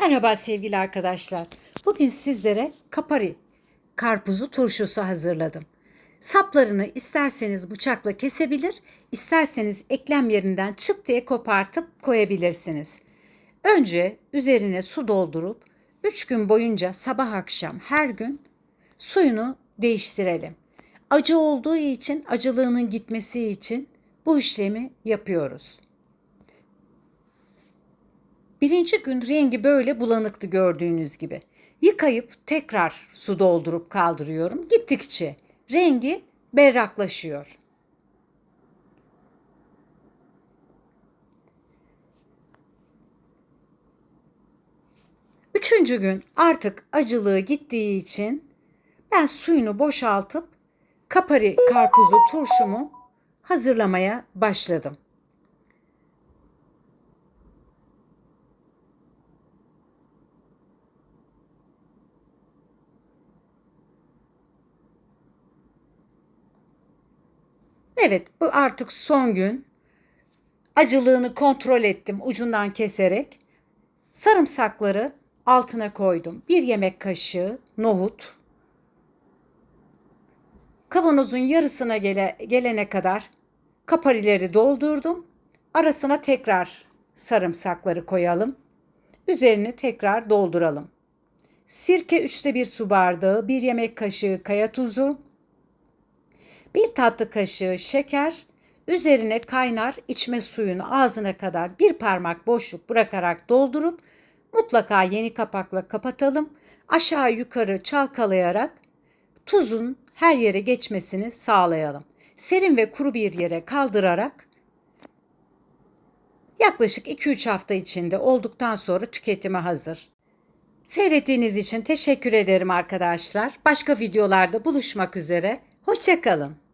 Merhaba sevgili arkadaşlar. Bugün sizlere kapari karpuzu turşusu hazırladım. Saplarını isterseniz bıçakla kesebilir, isterseniz eklem yerinden çıt diye kopartıp koyabilirsiniz. Önce üzerine su doldurup 3 gün boyunca sabah akşam her gün suyunu değiştirelim. Acı olduğu için acılığının gitmesi için bu işlemi yapıyoruz. Birinci gün rengi böyle bulanıktı gördüğünüz gibi. Yıkayıp tekrar su doldurup kaldırıyorum. Gittikçe rengi berraklaşıyor. Üçüncü gün artık acılığı gittiği için ben suyunu boşaltıp kapari karpuzu turşumu hazırlamaya başladım. Evet, bu artık son gün. Acılığını kontrol ettim ucundan keserek. Sarımsakları altına koydum. Bir yemek kaşığı nohut. Kavanozun yarısına gele, gelene kadar kaparileri doldurdum. Arasına tekrar sarımsakları koyalım. Üzerini tekrar dolduralım. Sirke üçte bir su bardağı, bir yemek kaşığı kaya tuzu, bir tatlı kaşığı şeker, üzerine kaynar içme suyunu ağzına kadar bir parmak boşluk bırakarak doldurup mutlaka yeni kapakla kapatalım. Aşağı yukarı çalkalayarak tuzun her yere geçmesini sağlayalım. Serin ve kuru bir yere kaldırarak yaklaşık 2-3 hafta içinde olduktan sonra tüketime hazır. Seyrettiğiniz için teşekkür ederim arkadaşlar. Başka videolarda buluşmak üzere. Hoşçakalın.